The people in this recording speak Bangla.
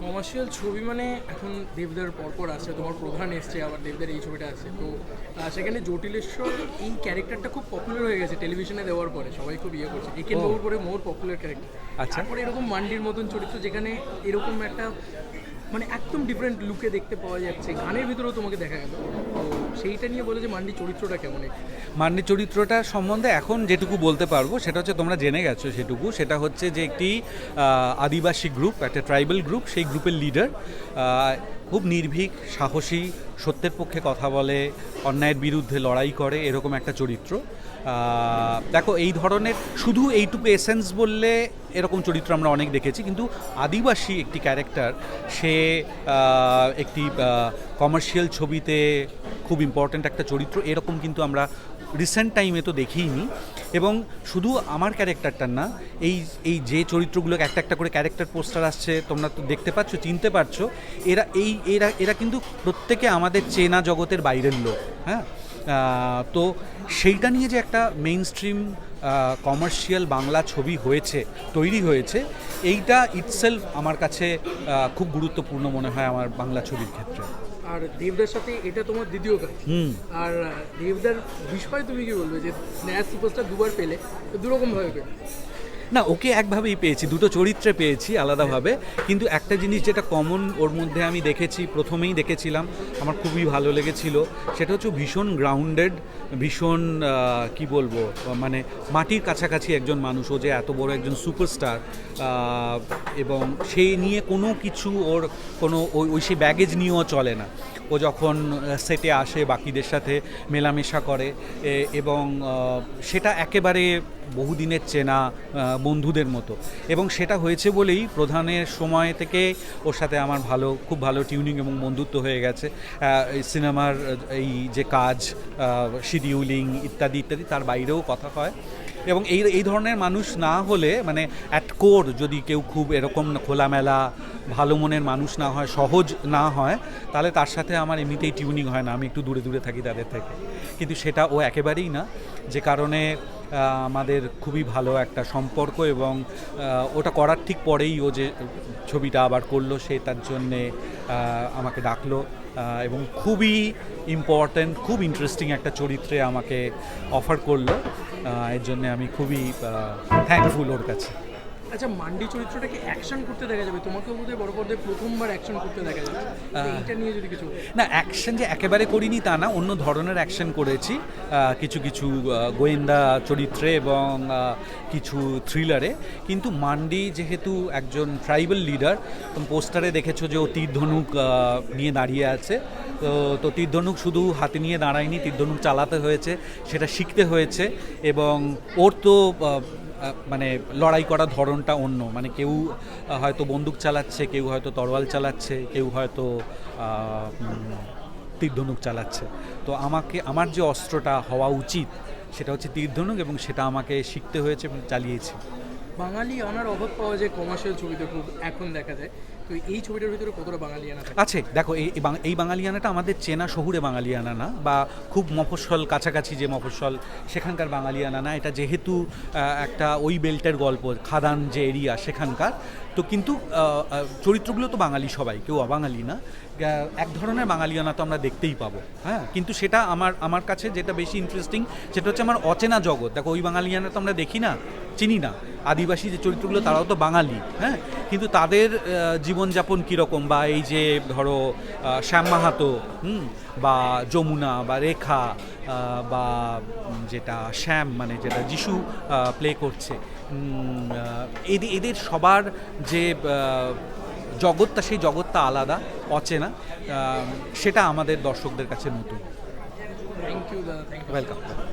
কমার্শিয়াল ছবি মানে এখন দেবদার পরপর আছে তোমার প্রধান এসছে আবার দেবদার এই ছবিটা আছে। তো সেখানে জটিলেশ্বর এই ক্যারেক্টারটা খুব পপুলার হয়ে গেছে টেলিভিশনে দেওয়ার পরে সবাই খুব ইয়ে করছে। একে দেওয়ার পরে মোর পপুলার ক্যারেক্টার আচ্ছা। তারপরে এরকম মান্ডির মতন চরিত্র যেখানে এরকম একটা মানে একদম ডিফারেন্ট লুকে দেখতে পাওয়া যাচ্ছে। গানের ভিতরেও তোমাকে দেখা গেল। তো সেইটা নিয়ে বলে যে মান্ডি চরিত্রটা কেমন মান্ডি চরিত্রটা সম্বন্ধে এখন যেটুকু বলতে পারব, সেটা হচ্ছে তোমরা জেনে গেছো সেটুকু। সেটা হচ্ছে যে একটি আদিবাসী গ্রুপ একটা ট্রাইবাল গ্রুপ সেই গ্রুপের লিডার খুব নির্ভীক, সাহসী, সত্যের পক্ষে কথা বলে, অন্যায়ের বিরুদ্ধে লড়াই করে, এরকম একটা চরিত্র। দেখো, এই ধরনের শুধু এইটুকু এসেন্স বললে এরকম চরিত্র আমরা অনেক দেখেছি, কিন্তু আদিবাসী একটি ক্যারেক্টার সে একটি কমার্শিয়াল ছবিতে খুব ইম্পর্ট্যান্ট একটা চরিত্র, এরকম কিন্তু আমরা রিসেন্ট টাইমে তো দেখিইনি এবং শুধু আমার ক্যারেক্টারটার না, এই এই যে চরিত্রগুলোকে একটা একটা করে ক্যারেক্টার পোস্টার আসছে, তোমরা তো দেখতে পাচ্ছ, চিনতে পারছ, এরা এই, এরা এরা কিন্তু প্রত্যেকে আমাদের চেনা জগতের বাইরের লোক হ্যাঁ? তো সেইটা নিয়ে যে একটা মেইন স্ট্রিম কমার্শিয়াল বাংলা ছবি হয়েছে, তৈরি হয়েছে, এইটা ইটসেলফ আমার কাছে খুব গুরুত্বপূর্ণ মনে হয় আমার বাংলা ছবির ক্ষেত্রে। আর দেবদার সাথে এটা তোমার দ্বিতীয় কাজ। আর দেবদার বিষয়ে তুমি কি বলবে যে ন্যাস সুপারস্টার দুবার পেলে দুরকম ভাবে পেলে। না, ওকে একভাবেই পেয়েছি, দুটো চরিত্রে পেয়েছি আলাদাভাবে, কিন্তু একটা জিনিস যেটা কমন ওর মধ্যে আমি দেখেছি, প্রথমেই দেখেছিলাম, আমার খুবই ভালো লেগেছিল, সেটা হচ্ছে ভীষণ গ্রাউন্ডেড ভীষণ কি বলব মানে মাটির কাছাকাছি একজন মানুষ, ও যে এত বড় একজন সুপারস্টার এবং সেই নিয়ে কোনো কিছু ওর কোনো ওই ওই সেই ব্যাগেজ নিয়েও চলে না। ও যখন সেটে আসে, বাকিদের সাথে মেলামেশা করে এবং সেটা একেবারে বহুদিনের চেনা বন্ধুদের মতো। এবং সেটা হয়েছে বলেই প্রধানের সময় থেকে ওর সাথে আমার ভালো, খুব ভালো টিউনিং এবং বন্ধুত্ব হয়ে গেছে। সিনেমার, এই যে কাজ শিডিউলিং ইত্যাদি ইত্যাদি, তার বাইরেও কথা হয়। এবং এই এই ধরনের মানুষ না হলে মানে অ্যাট কোর যদি কেউ খুব এরকম খোলামেলা, ভালো মনের মানুষ না হয়, সহজ না হয়, তাহলে তার সাথে আমার এমনিতেই টিউনিং হয় না। আমি একটু দূরে দূরে থাকি তাদের থেকে। কিন্তু সেটা ও একেবারেই না। যে কারণে আমাদের খুবই ভালো একটা সম্পর্ক এবং ওটা করার ঠিক পরেই ও যে ছবিটা আবার করল, সে তার জন্যে আমাকে ডাকলো এবং খুবই ইম্পর্ট্যান্ট খুব ইন্টারেস্টিং একটা চরিত্রে আমাকে অফার করল। এর জন্যে আমি খুবই থ্যাঙ্কফুল ওর কাছে। আচ্ছা মান্ডি চরিত্রটাকে অ্যাকশন করতে দেখা যাবে। তোমাকেও বোধহয় বড় পর্দায় প্রথমবার অ্যাকশন করতে দেখা যাবে তো এইটা নিয়ে যদি কিছু না অ্যাকশন যে একেবারে করিনি তা না অন্য ধরনের অ্যাকশন করেছি। কিছু কিছু গোয়েন্দা চরিত্রে এবং কিছু থ্রিলারে কিন্তু মান্ডি যেহেতু একজন ট্রাইবাল লিডার পোস্টারে দেখেছ যে ও তীর ধনুক আহ, নিয়ে দাঁড়িয়ে আছে। তো তো তীর ধনুক শুধু হাতে নিয়ে দাঁড়ায়নি তীর ধনুক চালাতে হয়েছে সেটা শিখতে হয়েছে। এবং ওর তো মানে লড়াই করার ধরনটা অন্য। মানে কেউ হয়তো বন্দুক চালাচ্ছে, কেউ হয়তো তরোয়াল চালাচ্ছে, কেউ হয়তো তীর্ধনুক চালাচ্ছে। তো আমাকে, আমার যে অস্ত্রটা হওয়া উচিত, সেটা হচ্ছে তীরধনুক এবং সেটা আমাকে শিখতে হয়েছে এবং চালিয়েছি। বাঙালি অনার অভাব পাওয়া যায় কমার্শিয়াল ছবিতে খুব এখন দেখা যায়। তো এই ছবিটার ভিতরে কতটা বাঙালি আনা থাকে? আছে, দেখো, এই এই বাঙালিয়ানাটা আমাদের চেনা শহুরে বাঙালিয়ানা না, বা খুব মফস্বল কাছাকাছি যে মফস্বল সেখানকার বাঙালিয়ানা না, এটা যেহেতু একটা ওই বেল্টের গল্প, খাদান যে এরিয়া সেখানকার, তো কিন্তু চরিত্রগুলো তো বাঙালি সবাই, কেউ অবাঙালি না এক ধরনের বাঙালিয়ানা তো আমরা দেখতেই পাবো হ্যাঁ? কিন্তু সেটা আমার আমার কাছে যেটা বেশি ইন্টারেস্টিং সেটা হচ্ছে আমার অচেনা জগৎ। দেখো, ওই বাঙালিয়ানা তো আমরা দেখি না, চিনি না, আদিবাসী যে চরিত্রগুলো, তারাও তো বাঙালি হ্যাঁ? কিন্তু তাদের জীবনযাপন কীরকম? বা এই যে ধরো শ্যাম মাহাতো হুম, বা যমুনা বা রেখা বা যেটা শ্যাম মানে যেটা যিশু প্লে করছে এদের এদের সবার যে জগৎটা সেই জগৎটা আলাদা অচেনা সেটা আমাদের দর্শকদের কাছে নতুন। Thank you welcome